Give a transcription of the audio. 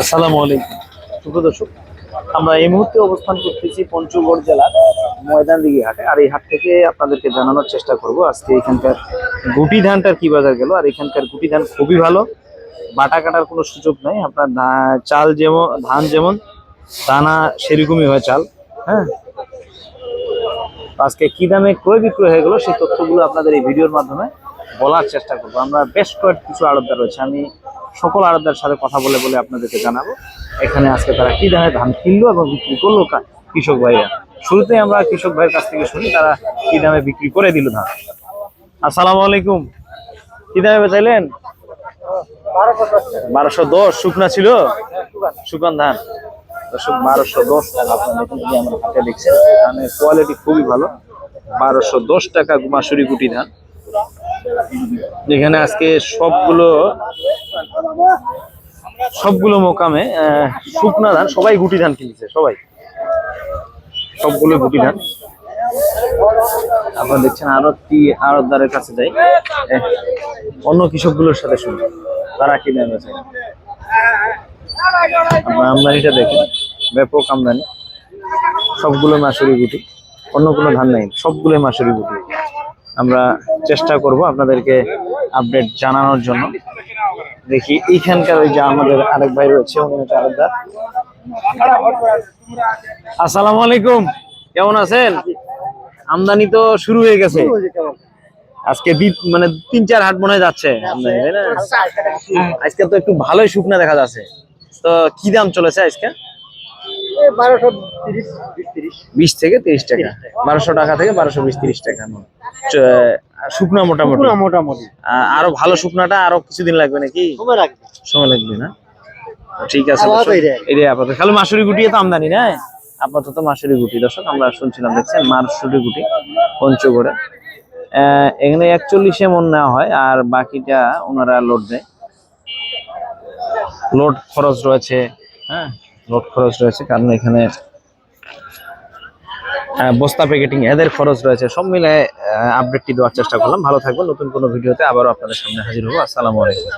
আসসালামু আলাইকুম। শুভ দর্শক, আমরা এই মুহূর্তে অবস্থান করতেছি পঞ্চগড় জেলার ময়দান দিঘি হাটে। আর এই হাট থেকে আপনাদেরকে জানানোর চেষ্টা করব, আজকে এখানকার গুটি ধানটার কি বাজার গেল। আর এখানকার গুটি ধান খুবই ভালো, বাটা কাটার কোনো সুযোগ নাই। আপনার চাল যেমন, ধান যেমন, দানা সেরকমই হয় চাল হ্যাঁ? আজকে কি দামে ক্রয় বিক্রয় হয়ে গেল, সেই তথ্যগুলো আপনাদের এই ভিডিওর মাধ্যমে বলার চেষ্টা করব। আমরা বেশ কয়েক কিছু আড়তদার রয়েছে। আমি সকল আড়তদার সাথে কথা বলে বলে আপনাদেরকে জানাব। এখানে আজকে তারা কি দামে ধান কিনলো এবং বিক্রি করল কৃষক ভাইরা? শুরুতে আমরা কৃষক ভাইয়ের কাছ থেকে শুনি তারা কি দামে বিক্রি করে দিল ধান। আসসালামু আলাইকুম। কি দামে বেচাইলেন? বারোশো দশ। শুকনা ছিল? শুকান ধান। বারোশো দশ টাকা আপনারা হাতে দেখছেন ধানের কোয়ালিটি খুবই ভালো। বারোশো দশ টাকা মাসুরি গুটি ধান। যেখানে আজকে সবগুলো সবগুলো মোকামে শুকনা ধান, সবাই গুটি ধান কিনছে, সবাই। সবগুলো গুটি ধান। আপনারা দেখছেন আরও আড়তদারের কাছে যাই। অন্য কৃষকগুলোর সাথে শুনি। তারা কি দামে আপনার আমদানিটা দেখেন ব্যাপক আমদানি। সবগুলো মাসুরি গুটি। অন্য কোনো ধান নাই। সবগুলো মাসুরি গুটি। আমরা চেষ্টা করব আপনাদেরকে আপডেট জানানোর জন্য। দেখি এইখানকার ওই যে আমাদের আরেক ভাই রয়েছে আরেকদার। আসসালামু আলাইকুম কেমন আছেন? আমদানি তো শুরু হয়ে গেছে। আজকে মানে তিন চার হাট মনে হয় যাচ্ছে আজকে তো একটু ভালোই শুকনা দেখা যাচ্ছে। তো কি দাম চলেছে আজকে? বারোশো বিশ থেকে তিরিশ টাকা। বারোশো টাকা থেকে বারোশো বিশ তিরিশ টাকা। শুকনা। মোটামুটি। মোটামুটি। আরও ভালো শুকনাটা আরও কিছুদিন লাগবে নাকি? সময় লাগবে। সময় লাগবে না? ঠিক আছে। এটাই আপাতত খালি মাসুরি গুটিয়ে তো আমদানি না আপাতত মাসুরি গুটি দর্শক আমরা শুনছিলাম দেখছেন মাসুরি গুটি পঞ্চগড়ে। এখানে একচল্লিশে মন নেওয়া হয় আর বাকিটা ওনারা লোড দেয়। লোড খরচ রয়েছে হ্যাঁ? লোড খরচ রয়েছে কারণ এখানে বস্তা প্যাকেটিং এদের খরচ রয়েছে সব মিলে আপডেটটি দেওয়ার চেষ্টা করলাম। ভালো থাকবেন। নতুন কোনো ভিডিওতে আবারও আপনাদের সামনে হাজির হব। আসসালামু আলাইকুম।